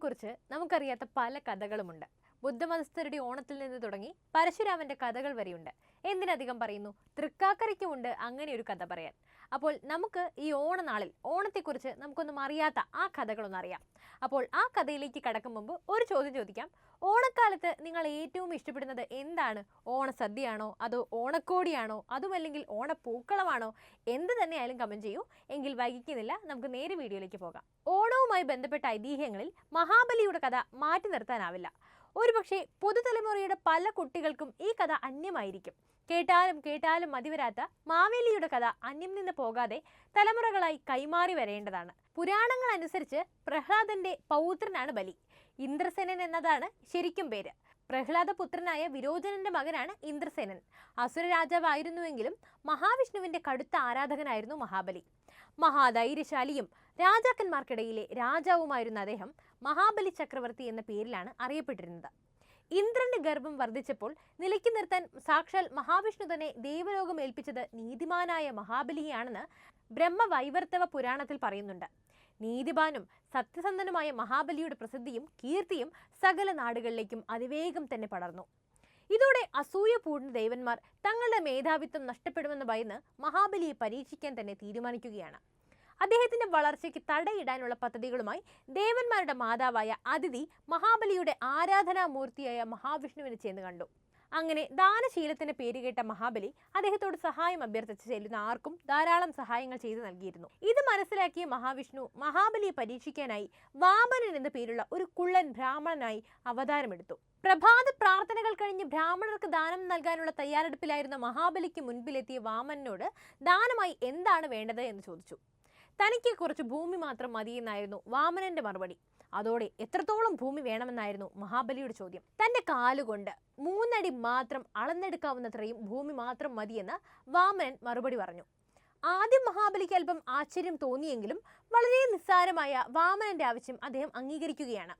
ഓണത്തെക്കുറിച്ച് നമുക്കറിയാത്ത പല കഥകളുമുണ്ട്. ബുദ്ധമതസ്ഥരുടെ ഓണത്തിൽ നിന്ന് തുടങ്ങി പരശുരാമന്റെ കഥകൾ വരെയുണ്ട്. എന്തിനധികം പറയുന്നു? തൃക്കാക്കരയ്ക്കുമുണ്ട് അങ്ങനെ ഒരു കഥ പറയാൻ. അപ്പോൾ നമുക്ക് ഈ ഓണനാളിൽ ഓണത്തെക്കുറിച്ച് നമുക്കൊന്നും അറിയാത്ത ആ കഥകളൊന്നും അറിയാം. അപ്പോൾ ആ കഥയിലേക്ക് കടക്കും മുമ്പ് ഒരു ചോദ്യം ചോദിക്കാം. ഓണക്കാലത്ത് നിങ്ങൾ ഏറ്റവും ഇഷ്ടപ്പെടുന്നത് എന്താണ്? ഓണസദ്യയാണോ? അതോ ഓണക്കോടിയാണോ? അതുമല്ലെങ്കിൽ ഓണപ്പൂക്കളമാണോ? എന്ത് തന്നെയായാലും കമന്റ് ചെയ്യൂ. എങ്കിൽ വൈകിക്കുന്നില്ല. നമുക്ക് നേരെ വീഡിയോയിലേക്ക് പോകാം. ഓണവുമായി ബന്ധപ്പെട്ട ഐതിഹ്യങ്ങളിൽ മഹാബലിയുടെ കഥ മാറ്റി നിർത്താനാവില്ല. ഒരുപക്ഷെ പുതുതലമുറയുടെ പല കുട്ടികൾക്കും ഈ കഥ അന്യമായിരിക്കും. കേട്ടാലും കേട്ടാലും മതിവരാത്ത മാവേലിയുടെ കഥ അന്യം നിന്ന് പോകാതെ തലമുറകളായി കൈമാറി വരേണ്ടതാണ്. പുരാണങ്ങൾ അനുസരിച്ച് പ്രഹ്ലാദന്റെ പൗത്രനാണ് ബലി. ഇന്ദ്രസേനൻ എന്നതാണ് ശരിക്കും പേര്. പ്രഹ്ലാദ പുത്രനായ വിരോചനന്റെ മകനാണ് ഇന്ദ്രസേനൻ. അസുര രാജാവായിരുന്നുവെങ്കിലും മഹാവിഷ്ണുവിന്റെ കടുത്ത ആരാധകനായിരുന്നു മഹാബലി. മഹാധൈര്യശാലിയും രാജാക്കന്മാർക്കിടയിലെ രാജാവുമായിരുന്ന അദ്ദേഹം മഹാബലി ചക്രവർത്തി എന്ന പേരിലാണ് അറിയപ്പെട്ടിരുന്നത്. ഇന്ദ്രന്റെ ഗർഭം വർദ്ധിച്ചപ്പോൾ നിലയ്ക്ക് നിർത്താൻ സാക്ഷാൽ മഹാവിഷ്ണു തന്നെ ദേവലോകം ഏൽപ്പിച്ചത് നീതിമാനായ മഹാബലിയാണെന്ന് ബ്രഹ്മവൈവർത്തവ പുരാണത്തിൽ പറയുന്നുണ്ട്. നീതിമാനും സത്യസന്ധനുമായ മഹാബലിയുടെ പ്രസിദ്ധിയും കീർത്തിയും സകല നാടുകളിലേക്കും അതിവേഗം തന്നെ പടർന്നു. ഇതോടെ അസൂയ പൂർണ ദേവന്മാർ തങ്ങളുടെ മേധാവിത്വം നഷ്ടപ്പെടുമെന്ന് ഭയന്ന് മഹാബലിയെ പരീക്ഷിക്കാൻ തന്നെ തീരുമാനിക്കുകയാണ്. അദ്ദേഹത്തിന്റെ വളർച്ചയ്ക്ക് തടയിടാനുള്ള പദ്ധതികളുമായി ദേവന്മാരുടെ മാതാവായ അതിഥി മഹാബലിയുടെ ആരാധനാമൂർത്തിയായ മഹാവിഷ്ണുവിനെ ചെന്ന് കണ്ടു. അങ്ങനെ ദാനശീലത്തിന് പേരുകേട്ട മഹാബലി അദ്ദേഹത്തോട് സഹായം അഭ്യർത്ഥിച്ച് ചെല്ലുന്ന ആർക്കും ധാരാളം സഹായങ്ങൾ ചെയ്തു നൽകിയിരുന്നു. ഇത് മനസ്സിലാക്കിയ മഹാവിഷ്ണു മഹാബലിയെ പരീക്ഷിക്കാനായി വാമനൻ എന്ന പേരുള്ള ഒരു കുള്ളൻ ബ്രാഹ്മണനായി അവതാരമെടുത്തു. പ്രഭാത പ്രാർത്ഥനകൾ കഴിഞ്ഞ് ബ്രാഹ്മണർക്ക് ദാനം നൽകാനുള്ള തയ്യാറെടുപ്പിലായിരുന്ന മഹാബലിക്ക് മുൻപിലെത്തിയ വാമനോട് ദാനമായി എന്താണ് വേണ്ടത് എന്ന് ചോദിച്ചു. തനിക്ക് കുറച്ച് ഭൂമി മാത്രം മതിയെന്നായിരുന്നു വാമനന്റെ മറുപടി. അതോടെ എത്രത്തോളം ഭൂമി വേണമെന്നായിരുന്നു മഹാബലിയുടെ ചോദ്യം. തന്റെ കാലുകൊണ്ട് മൂന്നടി മാത്രം അളന്നെടുക്കാവുന്നത്രയും ഭൂമി മാത്രം മതിയെന്ന് വാമനൻ മറുപടി പറഞ്ഞു. ആദ്യം മഹാബലിക്ക് അല്പം ആശ്ചര്യം തോന്നിയെങ്കിലും വളരെ നിസ്സാരമായ വാമനന്റെ ആവശ്യം അദ്ദേഹം അംഗീകരിക്കുകയാണ്.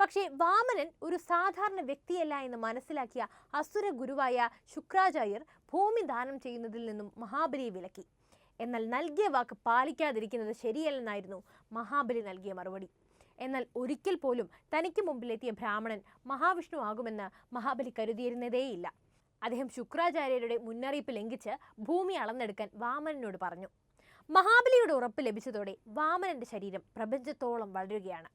പക്ഷേ വാമനൻ ഒരു സാധാരണ വ്യക്തിയല്ല എന്ന് മനസ്സിലാക്കിയ അസുര ഗുരുവായ ശുക്രാചാര്യർ ഭൂമി ദാനം ചെയ്യുന്നതിൽ നിന്നും മഹാബലിയെ വിലക്കി. എന്നാൽ നൽകിയ വാക്ക് പാലിക്കാതിരിക്കുന്നത് ശരിയല്ലെന്നായിരുന്നു മഹാബലി നൽകിയ മറുപടി. എന്നാൽ ഒരിക്കൽ പോലും തനിക്ക് മുമ്പിലെത്തിയ ബ്രാഹ്മണൻ മഹാവിഷ്ണു ആകുമെന്ന് മഹാബലി കരുതിയിരുന്നതേയില്ല. അദ്ദേഹം ശുക്രാചാര്യരുടെ മുന്നറിയിപ്പ് ലംഘിച്ച് ഭൂമി അളന്നെടുക്കാൻ വാമനനോട് പറഞ്ഞു. മഹാബലിയുടെ ഉറപ്പ് ലഭിച്ചതോടെ വാമനന്റെ ശരീരം പ്രപഞ്ചത്തോളം വളരുകയാണ്.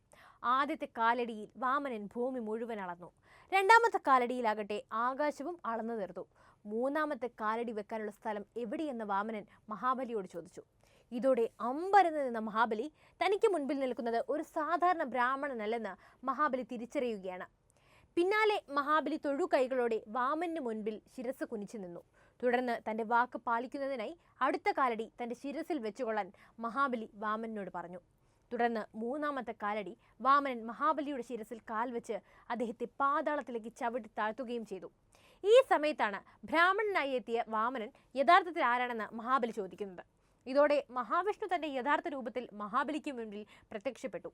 ആദ്യത്തെ കാലടിയിൽ വാമനൻ ഭൂമി മുഴുവൻ അളന്നു. രണ്ടാമത്തെ കാലടിയിലാകട്ടെ ആകാശവും അളന്നു തീർത്തു. മൂന്നാമത്തെ കാലടി വെക്കാനുള്ള സ്ഥലം എവിടെയെന്ന് വാമനൻ മഹാബലിയോട് ചോദിച്ചു. ഇതോടെ അമ്പരന്ന് നിന്ന മഹാബലി തനിക്ക് മുൻപിൽ നിൽക്കുന്നത് ഒരു സാധാരണ ബ്രാഹ്മണനല്ലെന്ന് മഹാബലി തിരിച്ചറിയുകയാണ്. പിന്നാലെ മഹാബലി തൊഴുകൈകളോടെ വാമന് മുൻപിൽ ശിരസ് കുനിച്ചു നിന്നു. തുടർന്ന് തന്റെ വാക്ക് പാലിക്കുന്നതിനായി അടുത്ത കാലടി തന്റെ ശിരസിൽ വെച്ചുകൊള്ളാൻ മഹാബലി വാമനോട് പറഞ്ഞു. തുടർന്ന് മൂന്നാമത്തെ കാലടി വാമനൻ മഹാബലിയുടെ ശിരസിൽ കാൽ വെച്ച് അദ്ദേഹത്തെ പാതാളത്തിലേക്ക് ചവിട്ടി താഴ്ത്തുകയും ചെയ്തു. ഈ സമയത്താണ് ബ്രാഹ്മണനായി എത്തിയ വാമനൻ യഥാർത്ഥത്തിൽ ആരാണെന്ന് മഹാബലി ചോദിക്കുന്നത്. ഇതോടെ മഹാവിഷ്ണു തന്റെ യഥാർത്ഥ രൂപത്തിൽ മഹാബലിക്ക് മുന്നിൽ പ്രത്യക്ഷപ്പെട്ടു.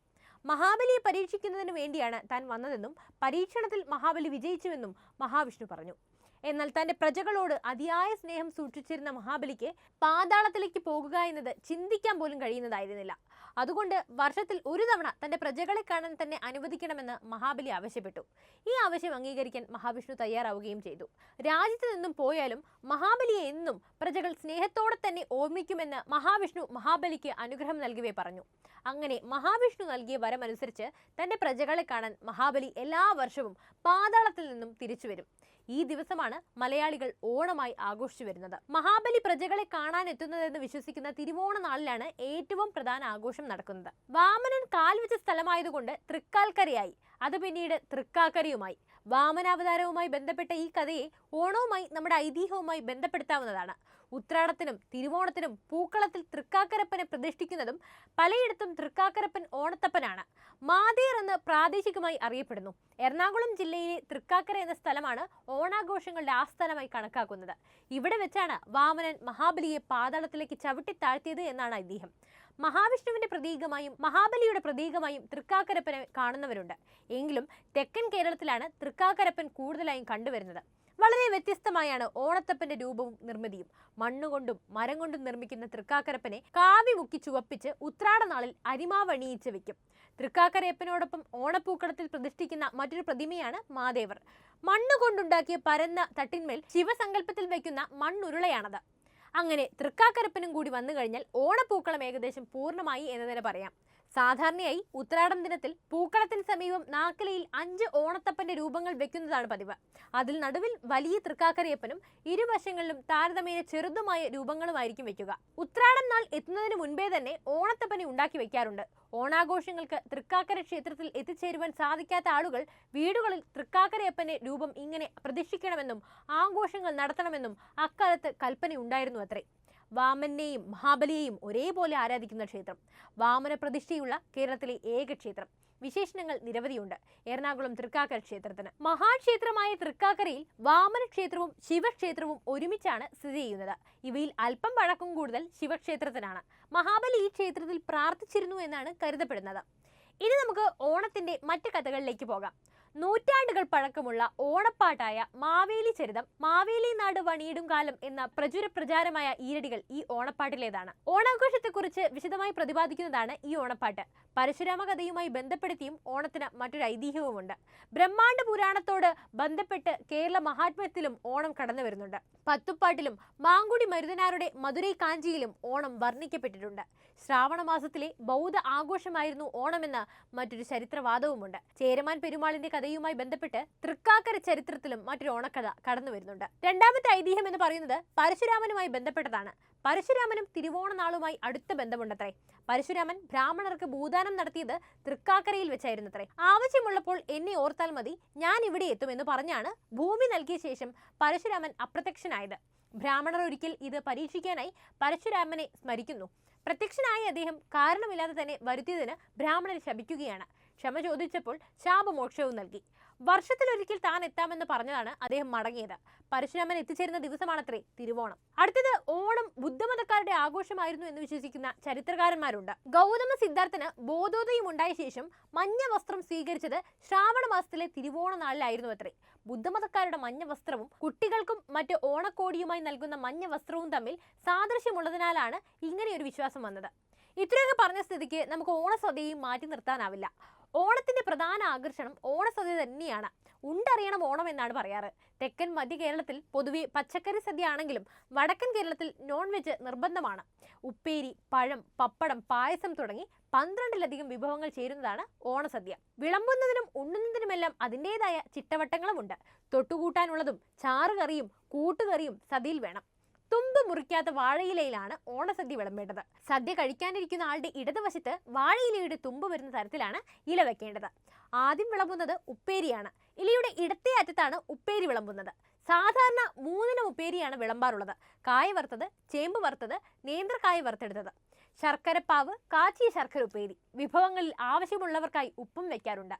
മഹാബലിയെ പരീക്ഷിക്കുന്നതിന് വേണ്ടിയാണ് താൻ വന്നതെന്നും പരീക്ഷണത്തിൽ മഹാബലി വിജയിച്ചുവെന്നും മഹാവിഷ്ണു പറഞ്ഞു. എന്നാൽ തന്റെ പ്രജകളോട് അതിയായ സ്നേഹം സൂക്ഷിച്ചിരുന്ന മഹാബലിക്ക് പാതാളത്തിലേക്ക് പോകുക എന്നത് ചിന്തിക്കാൻ പോലും കഴിയുന്നതായിരുന്നില്ല. അതുകൊണ്ട് വർഷത്തിൽ ഒരു തവണ തന്റെ പ്രജകളെ കാണാൻ തന്നെ അനുവദിക്കണമെന്ന് മഹാബലി ആവശ്യപ്പെട്ടു. ഈ ആവശ്യം അംഗീകരിക്കാൻ മഹാവിഷ്ണു തയ്യാറാവുകയും ചെയ്തു. രാജ്യത്ത് നിന്നും പോയാലും മഹാബലിയെ എന്നും പ്രജകൾ സ്നേഹത്തോടെ തന്നെ ഓർമ്മിക്കുമെന്ന് മഹാവിഷ്ണു മഹാബലിക്ക് അനുഗ്രഹം നൽകുകയെ പറഞ്ഞു. അങ്ങനെ മഹാവിഷ്ണു നൽകിയ വരമനുസരിച്ച് തന്റെ പ്രജകളെ കാണാൻ മഹാബലി എല്ലാ വർഷവും പാതാളത്തിൽ നിന്നും തിരിച്ചു വരും ഈ ദിവസമാണ് മലയാളികൾ ഓണമായി ആഘോഷിച്ചു വരുന്നത്. മഹാബലി പ്രജകളെ കാണാൻ എത്തുന്നതെന്ന് വിശ്വസിക്കുന്ന തിരുവോണ നാളിലാണ് ഏറ്റവും പ്രധാന ആഘോഷം നടക്കുന്നത്. വാമനൻ കാൽ വെച്ച സ്ഥലമായതുകൊണ്ട് തൃക്കാൽക്കരയായി. അത് പിന്നീട് തൃക്കാക്കരയുമായി. വാമനാവതാരവുമായി ബന്ധപ്പെട്ട ഈ കഥയെ ഓണവുമായി നമ്മുടെ ഐതിഹ്യവുമായി ബന്ധപ്പെടുത്താവുന്നതാണ്. ഉത്രാടത്തിനും തിരുവോണത്തിനും പൂക്കളത്തിൽ തൃക്കാക്കരപ്പനെ പ്രതിഷ്ഠിക്കുന്നതും പലയിടത്തും തൃക്കാക്കരപ്പൻ ഓണത്തപ്പനാണ്. മാതീർ എന്ന് പ്രാദേശികമായി അറിയപ്പെടുന്നു. എറണാകുളം ജില്ലയിലെ തൃക്കാക്കര എന്ന സ്ഥലമാണ് ഓണാഘോഷങ്ങളുടെ ആസ്ഥാനമായി കണക്കാക്കുന്നത്. ഇവിടെ വെച്ചാണ് വാമനൻ മഹാബലിയെ പാതാളത്തിലേക്ക് ചവിട്ടി താഴ്ത്തിയത് എന്നാണ് ഐതിഹ്യം. മഹാവിഷ്ണുവിന്റെ പ്രതീകമായും മഹാബലിയുടെ പ്രതീകമായും തൃക്കാക്കരപ്പനെ കാണുന്നവരുണ്ട്. എങ്കിലും തെക്കൻ കേരളത്തിലാണ് തൃക്കാക്കരപ്പൻ കൂടുതലായും കണ്ടുവരുന്നത്. വളരെ വ്യത്യസ്തമായാണ് ഓണത്തപ്പന്റെ രൂപവും നിർമ്മിതിയും. മണ്ണുകൊണ്ടും മരം കൊണ്ടും നിർമ്മിക്കുന്ന തൃക്കാക്കരപ്പനെ കാവി മുക്കി ചുവപ്പിച്ച് ഉത്രാടനാളിൽ അരിമാവണിയിച്ച് വെക്കും. തൃക്കാക്കരയപ്പനോടൊപ്പം ഓണപ്പൂക്കളത്തിൽ പ്രതിഷ്ഠിക്കുന്ന മറ്റൊരു പ്രതിമയാണ് മാദേവർ. മണ്ണുകൊണ്ടുണ്ടാക്കിയ പരന്ന തട്ടിന്മേൽ ശിവസങ്കല്പത്തിൽ വയ്ക്കുന്ന മണ്ണുരുളയാണത്. അങ്ങനെ തൃക്കാക്കരപ്പനും കൂടി വന്നു കഴിഞ്ഞാൽ ഓണപ്പൂക്കളം ഏകദേശം പൂർണമായി എന്ന് തന്നെ പറയാം. സാധാരണയായി ഉത്രാടം ദിനത്തിൽ പൂക്കളത്തിന് സമീപം നാക്കിലയിൽ അഞ്ച് ഓണത്തപ്പന്റെ രൂപങ്ങൾ വെക്കുന്നതാണ് പതിവ്. അതിൽ നടുവിൽ വലിയ തൃക്കാക്കരയപ്പനും ഇരുവശങ്ങളിലും താരതമ്യേന ചെറുതുമായ രൂപങ്ങളുമായിരിക്കും വെക്കുക. ഉത്രാടം നാൾ എത്തുന്നതിന് മുൻപേ തന്നെ ഓണത്തപ്പനെ ഉണ്ടാക്കി വെക്കാറുണ്ട്. ഓണാഘോഷങ്ങൾക്ക് തൃക്കാക്കര ക്ഷേത്രത്തിൽ എത്തിച്ചേരുവാൻ സാധിക്കാത്ത ആളുകൾ വീടുകളിൽ തൃക്കാക്കരയപ്പന്റെ രൂപം ഇങ്ങനെ പ്രതിഷ്ഠിക്കണമെന്നും ആഘോഷങ്ങൾ നടത്തണമെന്നും അക്കാലത്ത് കൽപ്പന ഉണ്ടായിരുന്നു അത്രേ. വാമനെയും മഹാബലിയെയും ഒരേപോലെ ആരാധിക്കുന്ന ക്ഷേത്രം. വാമന പ്രതിഷ്ഠയുള്ള കേരളത്തിലെ ഏക ക്ഷേത്രം. വിശേഷണങ്ങൾ നിരവധിയുണ്ട്. എറണാകുളം തൃക്കാക്കര ക്ഷേത്രത്തിന്. മഹാക്ഷേത്രമായ തൃക്കാക്കരയിൽ വാമന ക്ഷേത്രവും ശിവക്ഷേത്രവും ഒരുമിച്ചാണ് സ്ഥിതി ചെയ്യുന്നത്. ഇവയിൽ അല്പം പഴക്കം കൂടുതൽ ശിവക്ഷേത്രത്തിനാണ്. മഹാബലി ഈ ക്ഷേത്രത്തിൽ പ്രാർത്ഥിച്ചിരുന്നു എന്നാണ് കരുതപ്പെടുന്നത്. ഇനി നമുക്ക് ഓണത്തിന്റെ മറ്റു കഥകളിലേക്ക് പോകാം. നൂറ്റാണ്ടുകൾ പഴക്കമുള്ള ഓണപ്പാട്ടായ മാവേലി ചരിതം മാവേലി നാട് വണിയിടും കാലം എന്ന പ്രചുര പ്രചാരമായ ഈരടികൾ ഈ ഓണപ്പാട്ടിലേതാണ്. ഓണാഘോഷത്തെക്കുറിച്ച് വിശദമായി പ്രതിപാദിക്കുന്നതാണ് ഈ ഓണപ്പാട്ട്. പരശുരാമ കഥയുമായി ബന്ധപ്പെടുത്തിയും ഓണത്തിന് മറ്റൊരു ഐതിഹ്യവുമുണ്ട്. ബ്രഹ്മാണ്ഡ പുരാണത്തോട് ബന്ധപ്പെട്ട് കേരള മഹാത്മ്യത്തിലും ഓണം കടന്നു വരുന്നുണ്ട്. പത്തുപ്പാട്ടിലും മാങ്കുടി മരുതനാരുടെ മധുരൈ കാഞ്ചിയിലും ഓണം വർണിക്കപ്പെട്ടിട്ടുണ്ട്. ശ്രാവണ മാസത്തിലെ ബൗദ്ധ ആഘോഷമായിരുന്നു ഓണമെന്ന മറ്റൊരു ചരിത്രവാദവുമുണ്ട്. ചേരമാൻ പെരുമാളിന്റെ കഥയുമായി ബന്ധപ്പെട്ട് തൃക്കാക്കര ചരിത്രത്തിലും മറ്റൊരു ഓണക്കഥ കടന്നു വരുന്നുണ്ട്. രണ്ടാമത്തെ ഐതിഹ്യം എന്ന് പറയുന്നത് പരശുരാമനുമായി ബന്ധപ്പെട്ടതാണ്. പരശുരാമനും തിരുവോണ നാളുമായി അടുത്ത ബന്ധമുണ്ടത്രേ. പരശുരാമൻ ബ്രാഹ്മണർക്ക് ഭൂദാനം നടത്തിയത് തൃക്കാക്കരയിൽ വെച്ചായിരുന്നത്രേ. ആവശ്യമുള്ളപ്പോൾ എന്നെ ഓർത്താൽ മതി ഞാൻ ഇവിടെ എത്തുമെന്ന് പറഞ്ഞാണ് ഭൂമി നൽകിയ ശേഷം പരശുരാമൻ അപ്രത്യക്ഷനായത്. ബ്രാഹ്മണർ ഒരിക്കൽ ഇത് പരീക്ഷിക്കാനായി പരശുരാമനെ സ്മരിക്കുന്നു. പ്രത്യക്ഷനായ അദ്ദേഹം കാരണമില്ലാതെ തന്നെ വരുത്തിയതിന് ബ്രാഹ്മണരെ ശപിക്കുകയാണ്. ക്ഷമ ചോദിച്ചപ്പോൾ ശാപമോക്ഷവും നൽകി. വർഷത്തിലൊരിക്കൽ താൻ എത്താമെന്ന് പറഞ്ഞതാണ് അദ്ദേഹം മടങ്ങിയത്. പരശുരാമൻ എത്തിച്ചേരുന്ന ദിവസമാണത്രേ തിരുവോണം. അടുത്തത് ഓണം ബുദ്ധമതക്കാരുടെ ആഘോഷമായിരുന്നു എന്ന് വിശ്വസിക്കുന്ന ചരിത്രകാരന്മാരുണ്ട്. ഗൗതമ സിദ്ധാർത്ഥന് ബോധോദയം ഉണ്ടായ ശേഷം മഞ്ഞ വസ്ത്രം സ്വീകരിച്ചത് ശ്രാവണ മാസത്തിലെ തിരുവോണ നാളിലായിരുന്നു അത്രേ. ബുദ്ധമതക്കാരുടെ മഞ്ഞ വസ്ത്രവും കുട്ടികൾക്കും മറ്റ് ഓണക്കോടിയുമായി നൽകുന്ന മഞ്ഞ വസ്ത്രവും തമ്മിൽ സാദൃശ്യമുള്ളതിനാലാണ് ഇങ്ങനെയൊരു വിശ്വാസം വന്നത്. ഇത്രയൊക്കെ പറഞ്ഞ സ്ഥിതിക്ക് നമുക്ക് ഓണസദ്യയും മാറ്റി നിർത്താനാവില്ല. ഓണത്തിന്റെ പ്രധാന ആകർഷണം ഓണസദ്യ തന്നെയാണ്. ഉണ്ടറിയണം ഓണം എന്നാണ് പറയാറ്. തെക്കൻ മധ്യ കേരളത്തിൽ പൊതുവെ പച്ചക്കറി സദ്യ ആണെങ്കിലും വടക്കൻ കേരളത്തിൽ നോൺ വെജ് നിർബന്ധമാണ്. ഉപ്പേരി പഴം പപ്പടം പായസം തുടങ്ങി പന്ത്രണ്ടിലധികം വിഭവങ്ങൾ ചേരുന്നതാണ് ഓണസദ്യ. വിളമ്പുന്നതിനും ഉണ്ണുന്നതിനുമെല്ലാം അതിന്റെതായ ചിട്ടവട്ടങ്ങളുമുണ്ട്. തൊട്ടുകൂട്ടാനുള്ളതും ചാറുകറിയും കൂട്ടുകറിയും സദ്യയിൽ വേണം. തുമ്പ് മുറിക്കാത്ത വാഴയിലയിലാണ് ഓണസദ്യ വിളമ്പേണ്ടത്. സദ്യ കഴിക്കാനിരിക്കുന്ന ആളുടെ ഇടതുവശത്ത് വാഴയിലയുടെ തുമ്പ് വരുന്ന തരത്തിലാണ് ഇല വെക്കേണ്ടത്. ആദ്യം വിളമ്പുന്നത് ഉപ്പേരിയാണ്. ഇലയുടെ ഇടത്തെ അറ്റത്താണ് ഉപ്പേരി വിളമ്പുന്നത്. സാധാരണ മൂന്നിനം ഉപ്പേരിയാണ് വിളമ്പാറുള്ളത്. കായ വറുത്തത് ചേമ്പ് വറുത്തത് നേന്ത്രക്കായ വറുത്തെടുത്തത്. ശർക്കരപ്പാവ് കാച്ചിയ ശർക്കര ഉപ്പേരി. വിഭവങ്ങളിൽ ആവശ്യമുള്ളവർക്കായി ഉപ്പും വെക്കാറുണ്ട്.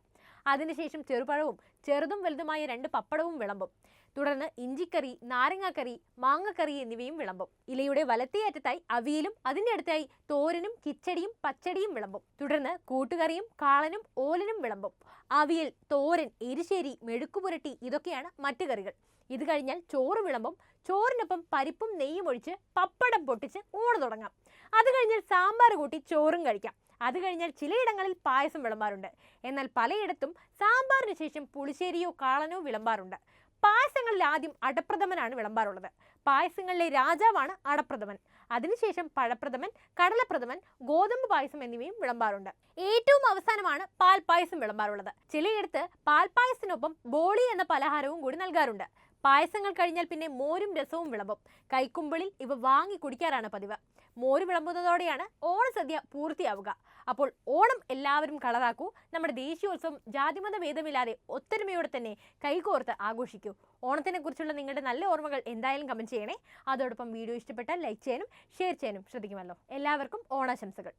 അതിനുശേഷം ചെറുപഴവും ചെറുതും വലുതുമായ രണ്ട് പപ്പടവും വിളമ്പും. തുടർന്ന് ഇഞ്ചിക്കറി നാരങ്ങാക്കറി മാങ്ങക്കറി എന്നിവയും വിളമ്പും. ഇലയുടെ വലത്തേയറ്റത്തായി അവിയലും അതിന്റെ അടുത്തായി തോരനും കിച്ചടിയും പച്ചടിയും വിളമ്പും. തുടർന്ന് കൂട്ടുകറിയും കാളനും ഓലനും വിളമ്പും. അവിയൽ തോരൻ എരിശ്ശേരി മെഴുക്കുപുരട്ടി ഇതൊക്കെയാണ് മറ്റു കറികൾ. ഇത് കഴിഞ്ഞാൽ ചോറ് വിളമ്പും. ചോറിനൊപ്പം പരിപ്പും നെയ്യും ഒഴിച്ച് പപ്പടം പൊട്ടിച്ച് ഊണ് തുടങ്ങാം. അത് കഴിഞ്ഞാൽ സാമ്പാർ കൂട്ടി ചോറും കഴിക്കാം. അത് കഴിഞ്ഞാൽ ചിലയിടങ്ങളിൽ പായസം വിളമ്പാറുണ്ട്. എന്നാൽ പലയിടത്തും സാമ്പാറിന് ശേഷം പുളിശ്ശേരിയോ കാളനോ വിളമ്പാറുണ്ട്. പായസങ്ങളിൽ ആദ്യം അടപ്രഥമനാണ് വിളമ്പാറുള്ളത്. പായസങ്ങളിലെ രാജാവാണ് അടപ്രഥമൻ. അതിനുശേഷം പഴപ്രഥമൻ കടലപ്രഥമൻ ഗോതമ്പ് പായസം എന്നിവയും വിളമ്പാറുണ്ട്. ഏറ്റവും അവസാനമാണ് പാൽ പായസം വിളമ്പാറുള്ളത്. ചിലയിടത്ത് പാൽ പായസത്തിനൊപ്പം ബോളി എന്ന പലഹാരവും കൂടി നൽകാറുണ്ട്. പായസങ്ങൾ കഴിഞ്ഞാൽ പിന്നെ മോരും രസവും വിളമ്പും. കൈക്കുമ്പിളിൽ ഇവ വാങ്ങി കുടിക്കാറാണ് പതിവ്. മോര് വിളമ്പുന്നതോടെയാണ് ഓണസദ്യ പൂർത്തിയാവുക. അപ്പോൾ ഓണം എല്ലാവരും കളറാക്കൂ. നമ്മുടെ ദേശീയോത്സവം ജാതിമത ഭേദമില്ലാതെ ഒത്തൊരുമയോടെ തന്നെ കൈകോർത്ത് ആഘോഷിക്കൂ. ഓണത്തിനെ കുറിച്ചുള്ള നിങ്ങളുടെ നല്ല ഓർമ്മകൾ എന്തായാലും കമന്റ് ചെയ്യണേ. അതോടൊപ്പം വീഡിയോ ഇഷ്ടപ്പെട്ടാൽ ലൈക്ക് ചെയ്യാനും ഷെയർ ചെയ്യാനും ശ്രദ്ധിക്കുമല്ലോ. എല്ലാവർക്കും ഓണാശംസകൾ.